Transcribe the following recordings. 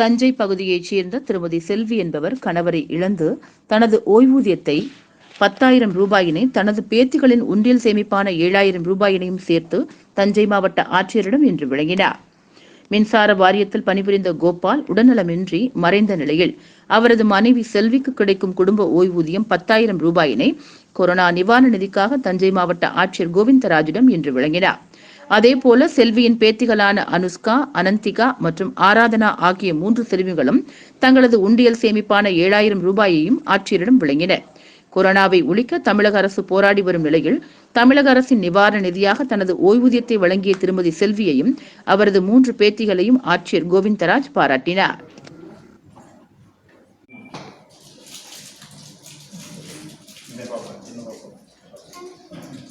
தஞ்சை பகுதியைச் சேர்ந்த திருமதி செல்வி என்பவர் கணவரை இழந்து தனது ஓய்வூதியத்தை பத்தாயிரம் ரூபாயினை தனது பேத்திகளின் உண்டியல் சேமிப்பான ஏழாயிரம் ரூபாயினையும் சேர்த்து தஞ்சை மாவட்ட ஆட்சியரிடம் இன்று வழங்கினார். மின்சார வாரியத்தில் பணிபுரிந்த கோபால் உடல்நலமின்றி மறைந்த நிலையில் அவரது மனைவி செல்விக்கு கிடைக்கும் குடும்ப ஓய்வூதியம் பத்தாயிரம் ரூபாயினை கொரோனா நிவாரண நிதிக்காக தஞ்சை மாவட்ட ஆட்சியர் கோவிந்தராஜிடம் இன்று வழங்கினார். அதேபோல செல்வியின் பேத்திகளான அனுஷ்கா அனந்திகா மற்றும் ஆராதனா ஆகிய மூன்று செல்விகளும் தங்களது உண்டியல் சேமிப்பான ஏழாயிரம் ரூபாயையும் ஆட்சியரிடம் விளங்கின கொரோனாவை ஒழிக்க தமிழக அரசு போராடி வரும் நிலையில் தமிழக அரசின் நிவாரண நிதியாக தனது ஓய்வூதியத்தை வழங்கிய திருமதி செல்வியையும் அவரது மூன்று பேத்திகளையும் ஆட்சியர் கோவிந்தராஜ் பாராட்டினார் Thank you.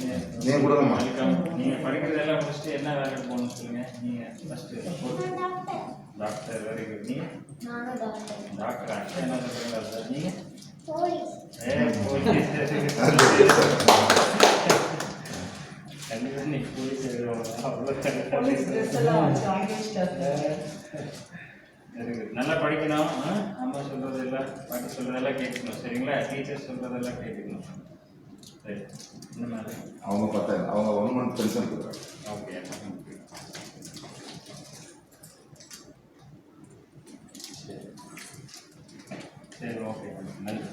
நீங்க படிக்கிறதெல்லாம் முடிச்சுட்டு என்ன வேலைக்கு போகணும்னு சொல்லுங்க? நீங்க ஃபர்ஸ்ட் டாக்டர் வெரி குட் நீங்க? டாக்டர் என்ன சொல்றீங்க சார் நீங்க? போலீஸ். ஏ போலீஸ். கண்டிப்பா நீ போலீஸ் குட் நல்லா படிக்கணும். ஆ? அம்மா சொல்றதெல்லாம் பாட்டி சொல்றதெல்லாம் கேட்கணும் சரிங்களா? டீச்சர் சொல்றதெல்லாம் கேட்கணும் அவங்க பத்தாயிரம் அவங்க ஒன் மந்த் பென்ஷன் கொடுக்குறாங்க. ஓகே சரி. சரி ஓகே நன்றி.